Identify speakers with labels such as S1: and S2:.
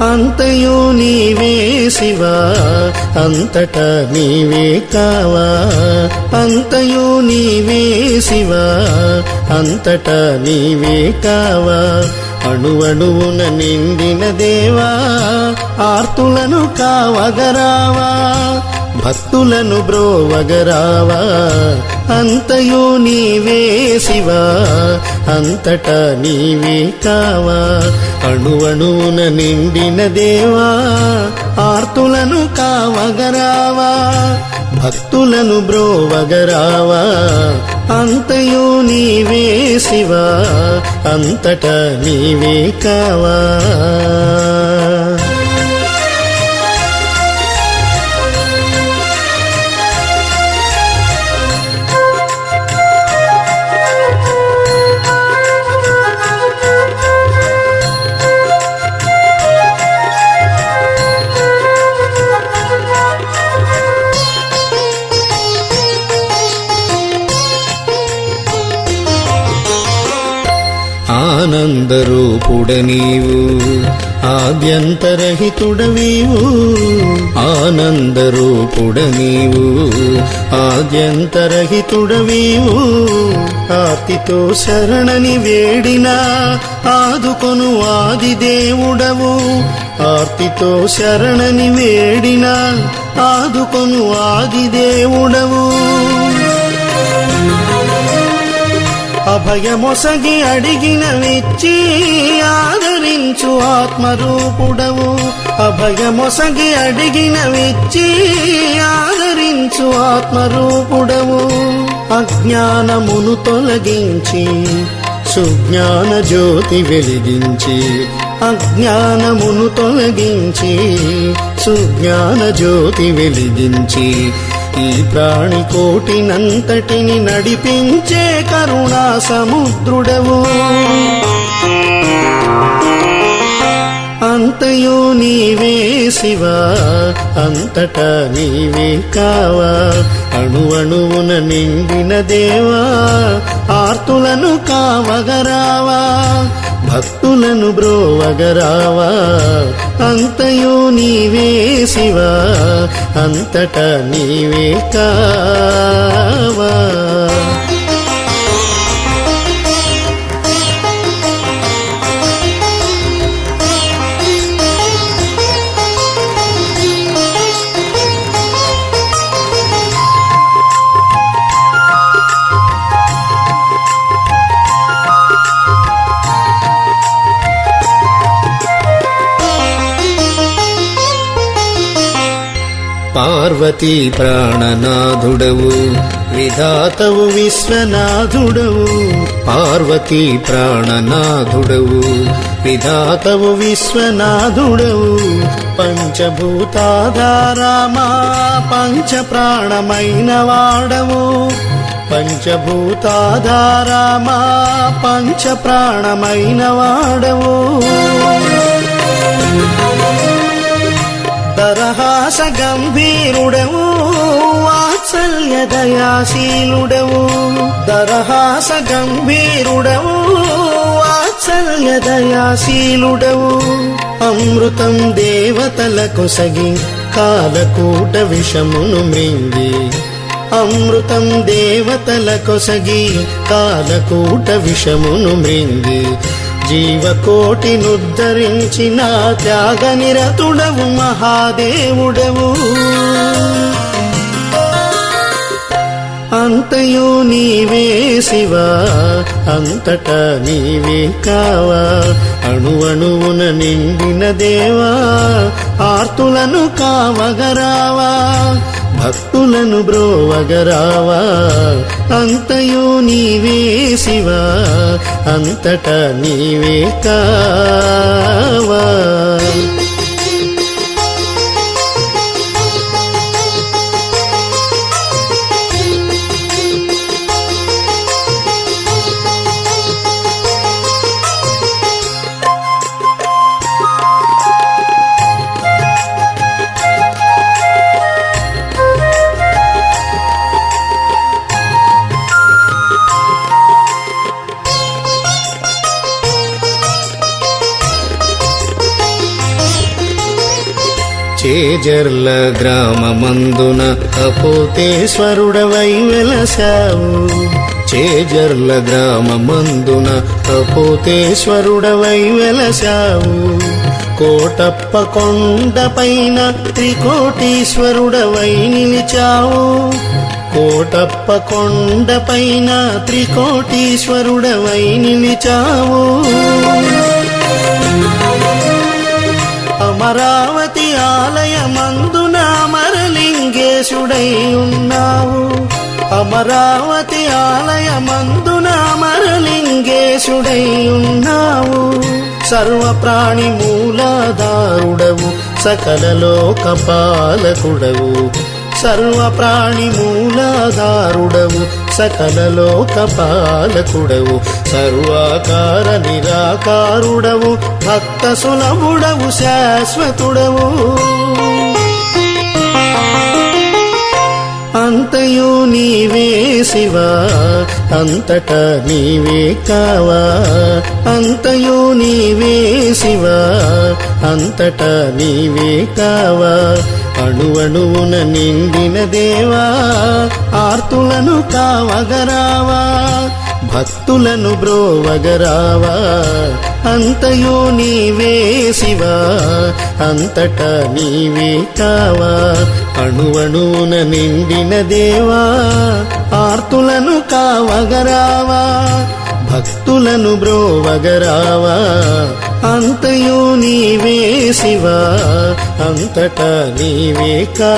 S1: అంతయు నీవే శివా అంతట నీవే కావా. అంతయు నీవే శివా అంతట నీవే కావా. అణువణువున నిండిన దేవా ఆర్తులను కావగరావా. భక్తులను బ్రోవగరావా? అంతయు నీవే శివా? అంతటా నీవే కావా? అణువణువున నిండిన దేవా ఆర్తులను కావగరావా? భక్తులను బ్రోవగరావా? అంతయు నీవే శివా? అంతటా నీవే కావా? ఆనందరూపుడ నీవు ఆద్యంతరహితుడ నీవు ఆనందరూపుడ నీవు ఆద్యంతరహితుడ నీవు ఆర్తితో శరణని వేడినా ఆదుకొను ఆది దేవుడవు ఆర్తితో శరణని వేడినా ఆదుకొను ఆది దేవుడవు అభయమొసగి అడిగిన విచ్చి ఆదరించు ఆత్మరూపుడవు. అభయమొసగి అడిగిన విచ్చి ఆదరించు ఆత్మరూపుడవు. అజ్ఞానమును తొలగించి సుజ్ఞాన జ్యోతి వెలిగించి అజ్ఞానమును తొలగించి సుజ్ఞాన జ్యోతి వెలిగించి ఈ ప్రాణి కోటినంతటిని నడిపించే కరుణా సముద్రుడవు అంతయు నీవే శివా అంతట నీవే కావా. అణువణువున నిండిన దేవా ఆర్తులను కావగరావా భక్తులను బ్రోవగరావా? అంతయు నీవే శివా? అంతట నీవే కావా? పార్వతీ ప్రాణనాథుడవు విధాతవు విశ్వనాథుడవు. పార్వతీ ప్రాణనాథుడవు విధాతవు విశ్వనాథుడవు. పంచభూతాధారామా పంచ ప్రాణమైన వాడవు. పంచభూతాధారామా పంచ ప్రాణమైన వాడవు. దరహాస గంభీరుడవు వాత్సల్య దయాశీలుడవు దరహాస గంభీరుడవు వాత్సల్య దయాశీలుడవు అమృతం దేవతల కొసగి కాలకూట విషమును మృంగి అమృతం దేవతల కొసగి కాలకూట విషమును మృంగి జీవకోటినుద్ధరించిన త్యాగ నిరతుడవు మహాదేవుడవు. అంతయు నీవే శివా అంతట నీవే కావా. అణువణువున నిండిన దేవా ఆర్తులను కావగరావా భక్తులను బ్రోవగరావా? అంతయు నీవే శివా? అంతటా నీవే కావా? చేజర్ల గ్రామమందున అపోతేశ్వరుడవై వెలసావు చేజర్ల గ్రామమందున అపోతేశ్వరుడవై వెలసావు కోటప్ప కొండపైన త్రికోటీశ్వరుడవై నిలిచావు. కోటప్ప కొండపైన త్రికోటీశ్వరుడవై నిలిచావు. అమరావతి ఆలయమందున అమరలింగేశుడై ఉన్నావు. అమరావతి ఆలయమందున అమరలింగేశుడై ఉన్నావు. సర్వ ప్రాణి మూలాధారుడవు సకల లోక పాలకుడవు. సర్వ ప్రాణి మూలాధారుడవు సకల లోక పాలకుడవు సర్వాకార నిరాకారుడవు భక్త సులభుడవు శాశ్వతుడవు. అంతయు నీవే శివా అంతట నీవే కావా. అంతయు నీవే శివా అంతట నీవే కావా. అణువణువున నిండిన దేవా ఆర్తులను కావగరావా భక్తులను బ్రోవగరావా అంతయో నీవే శివా అంతట నీవే కావా. అణువణువున నిండిన దేవా ఆర్తులను కావగరావా భక్తులను బ్రోవగరావా అంతయో నీవే శివా అంతటా నీవే కావా?